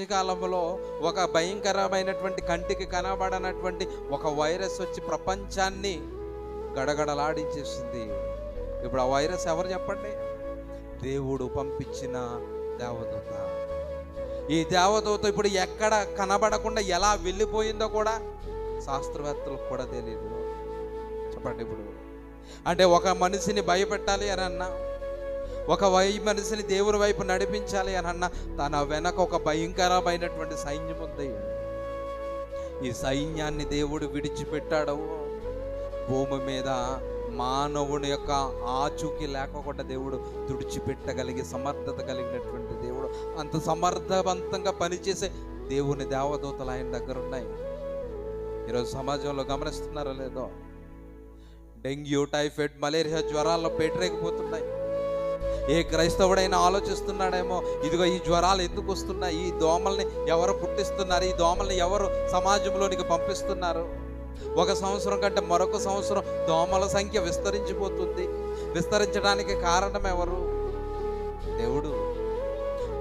కాలంలో ఒక భయంకరమైనటువంటి కంటికి కనబడనటువంటి ఒక వైరస్ వచ్చి ప్రపంచాన్ని గడగడలాడించేసింది. ఇప్పుడు ఆ వైరస్ ఎవరు చెప్పండి? దేవుడు పంపించిన దేవదూత. ఈ దేవదూత ఇప్పుడు ఎక్కడ కనబడకుండా ఎలా వెళ్ళిపోయిందో కూడా శాస్త్రవేత్తలకు కూడా తెలియదు చెప్పండి ఇప్పుడు. అంటే ఒక మనిషిని భయపెట్టాలి అని అన్నా ఒక వై మనిషిని దేవుని వైపు నడిపించాలి అని అన్న తన వెనక ఒక భయంకరమైనటువంటి సైన్యం ఉంది. ఈ సైన్యాన్ని దేవుడు విడిచిపెట్టాడు. భూమి మీద మానవుని యొక్క ఆచూకీ లేకుండా దేవుడు తుడిచిపెట్టగలిగే సమర్థత కలిగినటువంటి దేవుడు. అంత సమర్థవంతంగా పనిచేసే దేవుని దేవదూతలు ఆయన దగ్గర ఉన్నాయి. ఈరోజు సమాజంలో గమనిస్తున్నారో లేదో? డెంగ్యూ టైఫాయిడ్ మలేరియా జ్వరాల్లో పెట్టరేకపోతున్నాయి ఏ క్రైస్తవుడైనా ఆలోచిస్తున్నాడేమో ఇదిగో ఈ జ్వరాలు ఎందుకు వస్తున్నాయి? ఈ దోమల్ని ఎవరు పుట్టిస్తున్నారు? ఈ దోమల్ని ఎవరు సమాజంలోనికి పంపిస్తున్నారు? ఒక సంవత్సరం కంటే మరొక సంవత్సరం దోమల సంఖ్య విస్తరించిపోతుంది. విస్తరించడానికి కారణం ఎవరు? దేవుడు.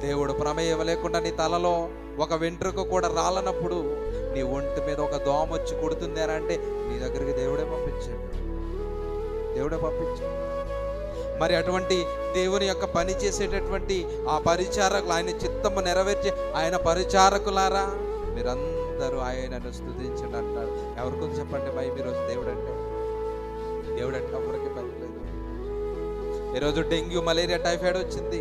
దేవుడు ప్రమేయం లేకుండా నీ తలలో ఒక వెంట్రుక కూడా రాలనప్పుడు నీ ఒంటి మీద ఒక దోమ వచ్చి కొడుతుంది అని అంటే నీ దగ్గరికి దేవుడే పంపించాడు. దేవుడే పంపించాడు. మరి అటువంటి దేవుని యొక్క పని చేసేటటువంటి ఆ పరిచారకులు ఆయన చిత్తము నెరవేర్చే ఆయన పరిచారకులారా? మీరందరూ ఆయనను స్థుతించండి అంటారు. ఎవరికి చెప్పండి? భయ మీరు దేవుడు అంటే దేవుడు అంటే ఎవరికి పనిలేదు ఈరోజు డెంగ్యూ మలేరియా టైఫాయిడ్ వచ్చింది.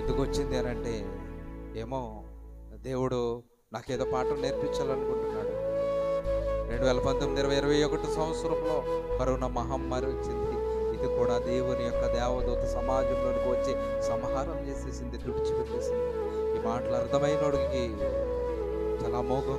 ఎందుకు వచ్చింది అని అంటే ఏమో దేవుడు నాకేదో పాఠం నేర్పించాలనుకుంటున్నాడు. రెండు వేల పంతొమ్మిది ఇరవై ఇరవై ఒకటి సంవత్సరంలో కరోనా మహమ్మారి వచ్చింది. ఇది కూడా దేవుని యొక్క దేవదూత సమాజంలోనికి వచ్చి సంహారం చేసేసింది తుడిచిపెట్టేసింది. ఈ మాటలు అర్థమైనోడికి చాలా మోగం